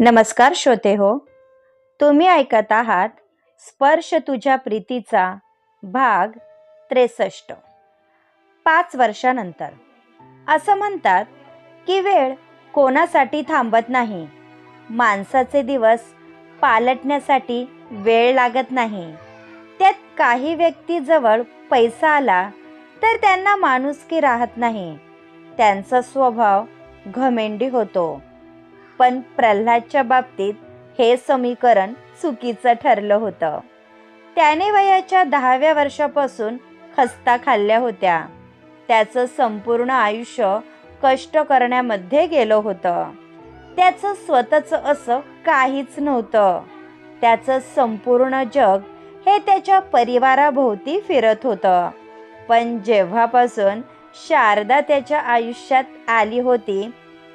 नमस्कार श्रोते हो तुम्ही ऐकत आहात स्पर्श तुझ्या प्रीतीचा भाग त्रेसष्ट. पाच वर्षानंतर. असं म्हणतात की वेळ कोणासाठी थांबत नाही? माणसाचे दिवस पालटण्यासाठी वेळ लागत नाही. त्यात काही व्यक्तीजवळ पैसा आला तर त्यांना माणुसकी राहत नाही. त्यांचा स्वभाव घमेंडी होतो. पण प्रल्हादच्या बाबतीत हे समीकरण चुकीचं ठरलं होतं. त्याने वयाच्या दहाव्या वर्षापासून खस्ता खाल्ल्या होत्या. त्याचं संपूर्ण आयुष्य कष्ट करण्यामध्ये गेलं होतं. त्याचं स्वतःचं असं काहीच नव्हतं. त्याचं संपूर्ण जग हे त्याच्या परिवाराभोवती फिरत होतं. पण जेव्हापासून शारदा त्याच्या आयुष्यात आली होती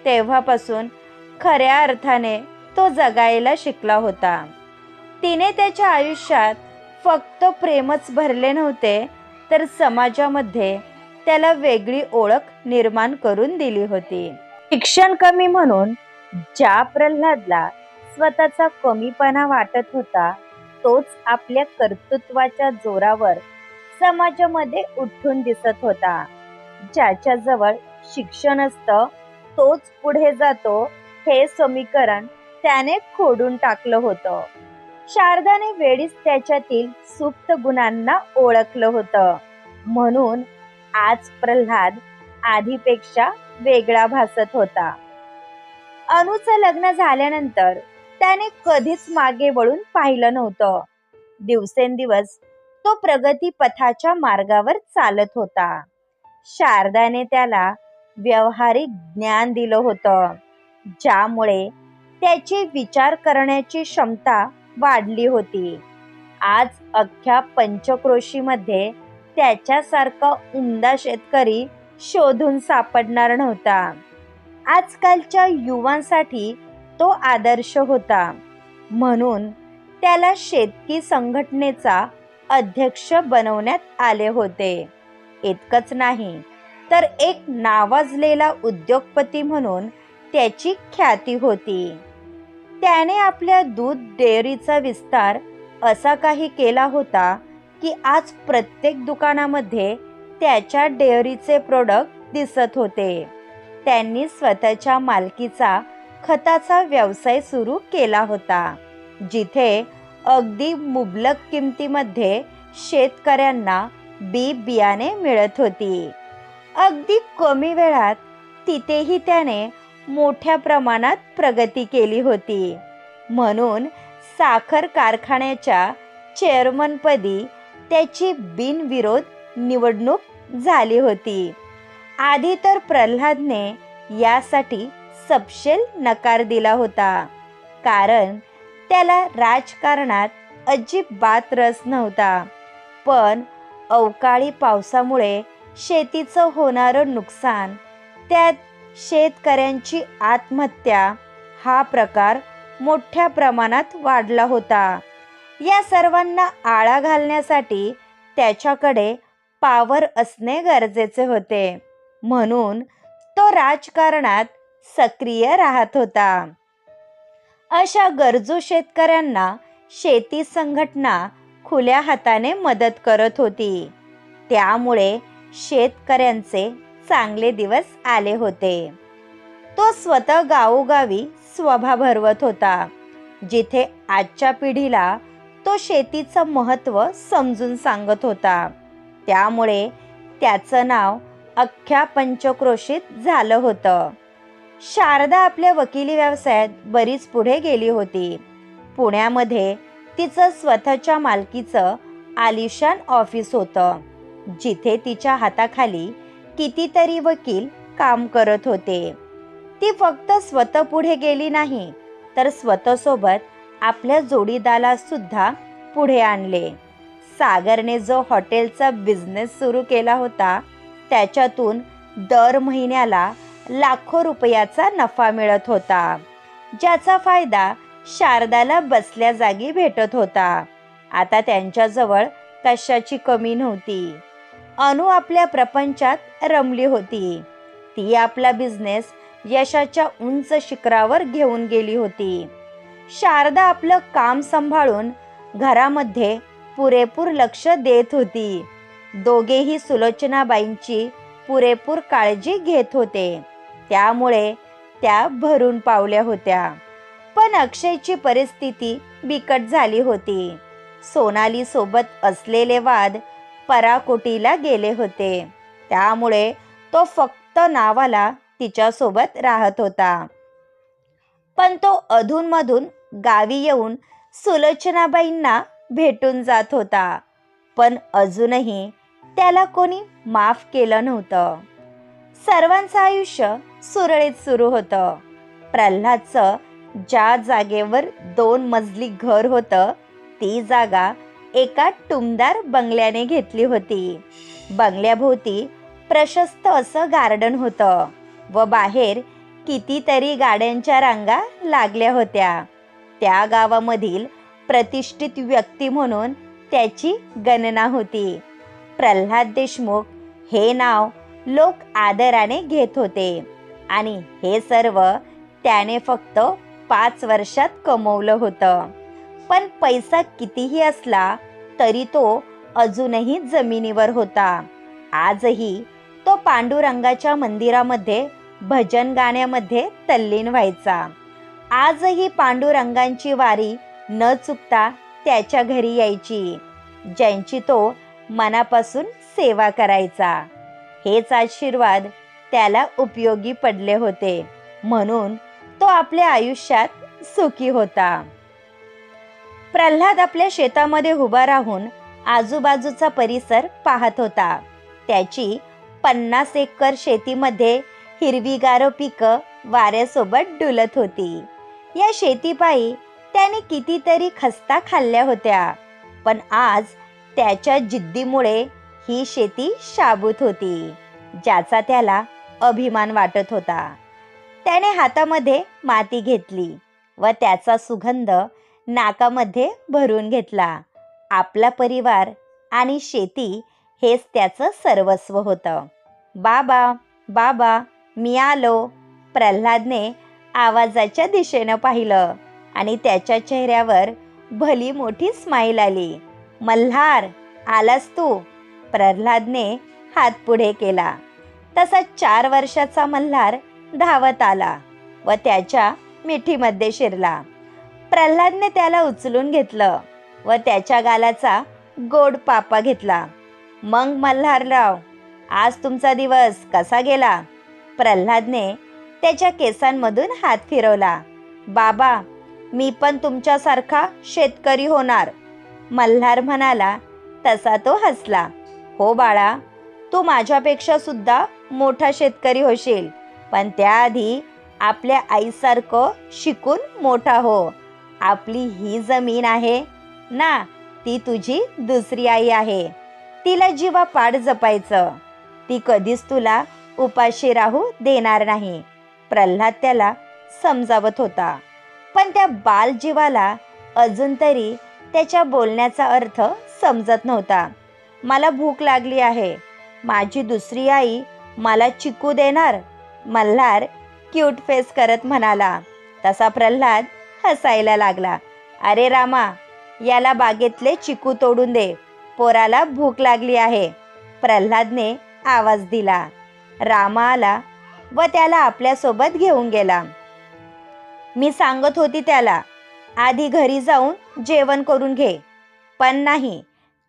तेव्हापासून खऱ्या अर्थाने तो जगायला शिकला होता. तिने त्याच्या आयुष्यात फक्त प्रेमच भरले नव्हते तर समाजामध्ये त्याला वेगळी ओळख निर्माण करून दिली होती. शिक्षण कमी म्हणून ज्या प्रल्हादला स्वतःचा कमीपणा वाटत होता तोच आपल्या कर्तृत्वाच्या जोरावर समाजामध्ये उठून दिसत होता. ज्याच्याजवळ शिक्षण असतं तोच पुढे जातो हे समीकरण त्याने खोडून टाकलं होतं. शारदाने वेळीच त्याच्यातील सुप्त गुणांना ओळखलं होतं. म्हणून आज प्रल्हाद आधीपेक्षा वेगळा भासत होता. अनुचं लग्न झाल्यानंतर त्याने कधीच मागे वळून पाहिलं नव्हतं. दिवसेंदिवस तो प्रगती पथाच्या मार्गावर चालत होता. शारदाने त्याला व्यावहारिक ज्ञान दिलं होतं. ज्यामुळे त्याची विचार करण्याची क्षमता वाढली होती. आज अख्ख्या पंचक्रोशीमध्ये त्याच्यासारखा उमदा शेतकरी शोधून सापडणार नव्हता. आजकालच्या युवांसाठी तो आदर्श होता. म्हणून त्याला शेतकी संघटनेचा अध्यक्ष बनवण्यात आले होते. इतकंच नाही तर एक नावाजलेला उद्योगपती म्हणून त्याची ख्याती होती. त्याने आपल्या दूध डेअरीचा विस्तार असा काही केला होता की आज प्रत्येक दुकानामध्ये त्याच्या डेअरीचे प्रोडक्ट दिसत होते. त्यांनी स्वतःच्या मालकीचा खताचा व्यवसाय सुरू केला होता जिथे अगदी मुबलक किमतीमध्ये शेतकऱ्यांना बी बियाणे मिळत होती. अगदी कमी वेळात तिथेही त्याने मोठ्या प्रमाणात प्रगती केली होती. म्हणून साखर कारखान्याच्या चेअरमनपदी त्याची बिनविरोध निवडणूक झाली होती. आधी तर प्रल्हादने यासाठी सपशेल नकार दिला होता. कारण त्याला राजकारणात अजिबात रस नव्हता. पण अवकाळी पावसामुळे शेतीचं होणारं नुकसान त्यात शेतकऱ्यांची आत्महत्या हा प्रकार मोठ्या प्रमाणात वाढला होता. या सर्वांना आळा घालण्यासाठी त्याच्याकडे पावर असणे गरजेचे होते. म्हणून तो राजकारणात सक्रिय राहत होता. अशा गरजू शेतकऱ्यांना शेती संघटना खुल्या हाताने मदत करत होती. त्यामुळे शेतकऱ्यांचे चांगले दिवस आले होते. तो स्वतः गावोगावी स्वभा भरवत होता. जिथे आजच्या पिढीला तो शेतीचं महत्त्व समजून सांगत होता. त्यामुळे त्याचं नाव अख्ख्या पंचक्रोशीत झालं होतं. शारदा आपल्या वकिली व्यवसायात बरीच पुढे गेली होती. पुण्यामध्ये तिचं स्वतःच्या मालकीचं आलिशान ऑफिस होतं. जिथे तिच्या हाताखाली कितीतरी वकील काम करत होते. ती फक्त स्वतः पुढे गेली नाही तर स्वतःसोबत आपल्या जोडीदाला सुद्धा पुढे आणले. सागरने जो हॉटेलचा बिझनेस सुरू केला होता त्याच्यातून दर महिन्याला लाखो रुपयाचा नफा मिळत होता ज्याचा फायदा शारदाला बसल्या जागी भेटत होता. आता त्यांच्याजवळ कशाची कमी नव्हती. अनु आपल्या प्रपंचात रमली होती. ती आपला बिझनेस यशाच्या उंच शिखरावर घेऊन गेली होती. शारदा आपलं काम सांभाळून घरामध्ये पुरेपूर लक्ष देत होती. दोघेही सुलोचनाबाईंची पुरेपूर काळजी घेत होते. त्यामुळे त्या भरून पावल्या होत्या. पण अक्षयची परिस्थिती बिकट झाली होती. सोनाली सोबत असलेले वाद पराकोटीला गेले होते. त्यामुळे तो फक्त नावाला तिच्यासोबत राहत होता. पण तो अधूनमधून गावी येऊन सुलोचनाबाईंना भेटून जात होता. पण अजूनही त्याला कोणी माफ केलं नव्हतं. सर्वांचं आयुष्य सुरळीत सुरू होतं. प्रल्हादचं ज्या जागेवर दोन मजली घर होतं ती जागा एका टुमदार बंगल्याने घेतली होती. बंगल्याभोवती प्रशस्त असं गार्डन होतं व बाहेर कितीतरी गाड्यांच्या रांगा लागल्या होत्या. त्या गावामधील प्रतिष्ठित व्यक्ती म्हणून त्याची गणना होती. प्रल्हाद देशमुख हे नाव लोक आदराने घेत होते आणि हे सर्व त्याने फक्त पाच वर्षात कमवलं होतं. पण पैसा कितीही असला तरी तो अजूनही जमिनीवर होता. आजही तो पांडुरंगाच्या मंदिरामध्ये भजन गाण्यामध्ये तल्लीन व्हायचा. आजही पांडुरंगांची वारी न चुकता त्याच्या घरी यायची ज्यांची तो मनापासून सेवा करायचा. हेच आशीर्वाद त्याला उपयोगी पडले होते. म्हणून तो आपल्या आयुष्यात सुखी होता. प्रल्हाद आपल्या शेतामध्ये उभा राहून आजूबाजूचा परिसर पाहत होता. त्याची पन्नास एकर शेतीमध्ये हिरवीगार पिकं वाऱ्यासोबत डुलत होती. या शेतीपायी त्याने कितीतरी खस्ता खाल्ल्या होत्या पण आज त्याच्या जिद्दीमुळे ही शेती शाबूत होती ज्याचा त्याला अभिमान वाटत होता. त्याने हातामध्ये माती घेतली व त्याचा सुगंध नाकामध्ये भरून घेतला. आपला परिवार आणि शेती हेच त्याचं सर्वस्व होतं. बाबा बाबा मी आलो. प्रल्हादने आवाजाच्या दिशेनं पाहिलं आणि त्याच्या चेहऱ्यावर भली मोठी स्माईल आली. मल्हार आलास तू? प्रल्हादने हात पुढे केला. तसा चार वर्षाचा मल्हार धावत आला व त्याच्या मिठीमध्ये शिरला. प्रल्हादने त्याला उचलून घेतलं व त्याच्या गालाचा गोड पापा घेतला. मग मल्हारराव आज तुमचा दिवस कसा गेला? प्रल्हादने त्याच्या केसांमधून हात फिरवला. बाबा मी पण तुमच्यासारखा शेतकरी होणार. मल्हार म्हणाला तसा तो हसला. हो बाळा तू माझ्यापेक्षा सुद्धा मोठा शेतकरी होशील पण त्याआधी आपल्या आईसारखं शिकून मोठा हो. आपली ही जमीन आहे. ना ती तुझी दुसरी आई आहे. तिला जीवा पाड जपायचं. ती कधीच तुला उपाशी राहू देणार नाही. प्रल्हाद त्याला समजावत होता. पण त्या बालजीवाला अजून तरी त्याच्या बोलण्याचा अर्थ समजत नव्हता. मला भूक लागली आहे. माझी दुसरी आई मला चिकू देणार मल्हार क्यूट फेस करत म्हणाला. तसा प्रल्हाद हसायला लागला. अरे रामा याला बागेतले चिकू तोडून दे. पोराला भूक लागली आहे. प्रल्हादने आवाज दिला. रामा आला व त्याला आपल्यासोबत घेऊन गेला. मी सांगत होती त्याला आधी घरी जाऊन जेवण करून घे. पण नाही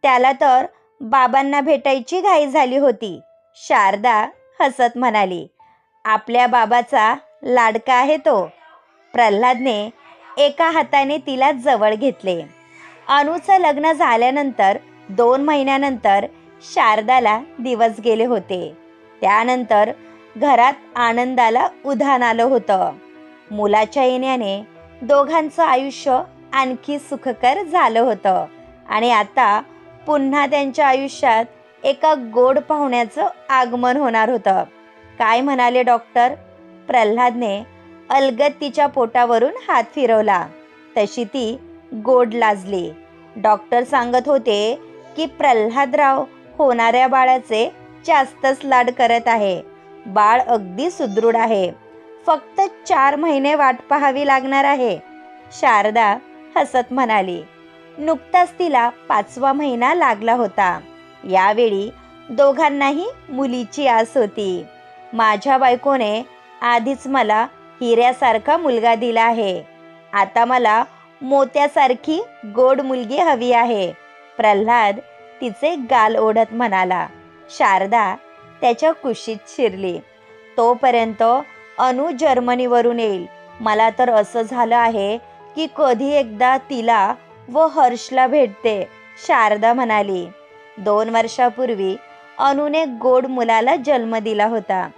त्याला तर बाबांना भेटायची घाई झाली होती शारदा हसत म्हणाली. आपल्या बाबाचा लाडका आहे तो. प्रल्हादने एका हाताने तिला जवळ घेतले. अनुचं लग्न झाल्यानंतर दोन महिन्यानंतर शारदाला दिवस गेले होते. त्यानंतर घरात आनंदाला उधाण आलं होतं. मुलाच्या येण्याने दोघांचं आयुष्य आणखी सुखकर झालं होतं आणि आता पुन्हा त्यांच्या आयुष्यात एका गोड पाहुण्याचं आगमन होणार होतं. काय म्हणाले डॉक्टर? प्रल्हादने अलगत तिच्या पोटावरून हात फिरवला. तशी ती गोड लाजली. डॉक्टर सांगत होते की प्रल्हादराव होणाऱ्या बाळाचे जास्तच लाड करत आहे. बाळ अगदी सुदृढ आहे. फक्त चार महिने वाट पाहावी लागणार आहे. शारदा हसत म्हणाली. नुकताच तिला पाचवा महिना लागला होता. यावेळी दोघांनाही मुलीची आस होती. माझ्या बायकोने आधीच मला हिऱ्यासारखा मुलगा दिला आहे. आता मला मोत्यासारखी गोड मुलगी हवी आहे. प्रल्हाद तिचे गाल ओढत म्हणाला. शारदा त्याच्या कुशीत शिरली. तोपर्यंत अनु जर्मनीवरून येईल. मला तर असं झालं आहे की कधी एकदा तिला व हर्षला भेटते शारदा म्हणाली. दोन वर्षापूर्वी अनुने गोड मुलाला जन्म दिला होता.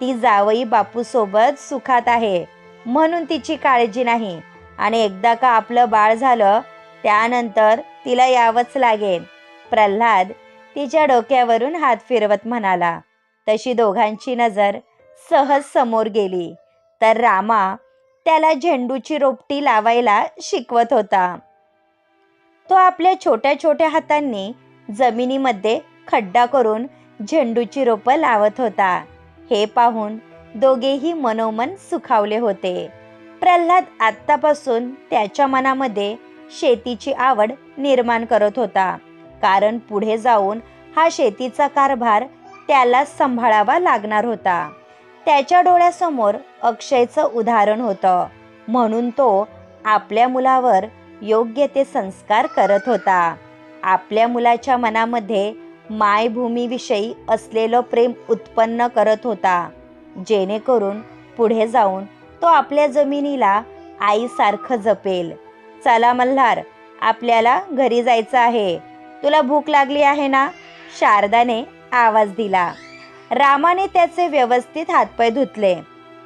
ती जावई बापूसोबत सुखात आहे. म्हणून तिची काळजी नाही. आणि एकदा का आपलं बाळ झालं त्यानंतर तिला यावंच लागेल. प्रल्हाद तिच्या डोक्यावरून हात फिरवत म्हणाला. तशी दोघांची नजर सहज समोर गेली. तर रामा त्याला झेंडूची रोपटी लावायला शिकवत होता. तो आपल्या छोट्या छोट्या हातांनी जमिनीमध्ये खड्डा करून झेंडूची रोपं लावत होता. हे पाहून दोघेही मनोमन सुखावले होते. प्रल्हाद आत्तापासून त्याच्या मनामध्ये शेतीची आवड निर्माण करत होता. कारण पुढे जाऊन हा शेतीचा कारभार त्याला सांभाळावा लागणार होता. त्याच्या डोळ्यासमोर अक्षयचं उदाहरण होतं. म्हणून तो आपल्या मुलावर योग्य ते संस्कार करत होता. आपल्या मुलाच्या मनामध्ये मायभूमीविषयी असलेलं प्रेम उत्पन्न करत होता. जेणेकरून पुढे जाऊन तो आपल्या जमिनीला आईसारखं जपेल. चला मल्हार आपल्याला घरी जायचं आहे. तुला भूक लागली आहे ना? शारदाने आवाज दिला. रामाने त्याचे व्यवस्थित हातपाय धुतले.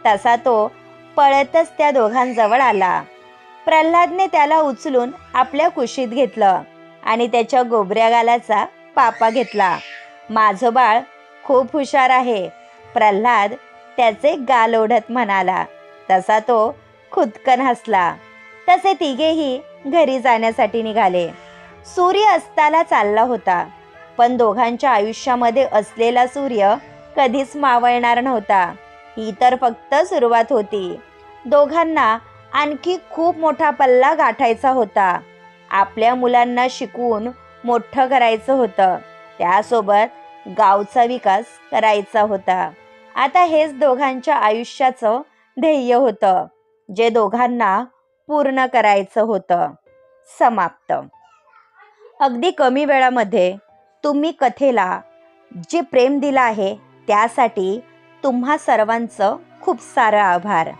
तसा तो पळतच त्या दोघांजवळ आला. प्रल्हादने त्याला उचलून आपल्या कुशीत घेतलं आणि त्याच्या गोबऱ्या गालाचा पापा घेतला. माझं बाळ खूप हुशार आहे. प्रल्हाद त्याचे गाल ओढत म्हणाला. तसा तो खुदकन हसला. तसे तिघेही घरी जाण्यासाठी निघाले. सूर्य अस्ताला चालला होता. पण दोघांच्या आयुष्यामध्ये असलेला सूर्य कधीच मावळणार नव्हता. ही तर फक्त सुरुवात होती. दोघांना आणखी खूप मोठा पल्ला गाठायचा होता. आपल्या मुलांना शिकवून मोठं करायचं होतं. त्यासोबत गावचा विकास करायचा होता. आता हेच दोघांच्या आयुष्याचं ध्येय होतं जे दोघांना पूर्ण करायचं होतं. समाप्त. अगदी कमी वेळामध्ये तुम्ही कथेला जे प्रेम दिलं आहे त्यासाठी तुम्हा सर्वांचं खूप सारं आभार.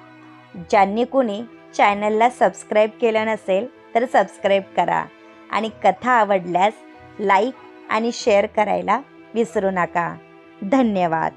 ज्यांनी कुणी चॅनलला सबस्क्राईब केलं नसेल तर सबस्क्राईब करा. आणि कथा आवडल्यास लाईक आणि शेअर करायला विसरू नका. धन्यवाद.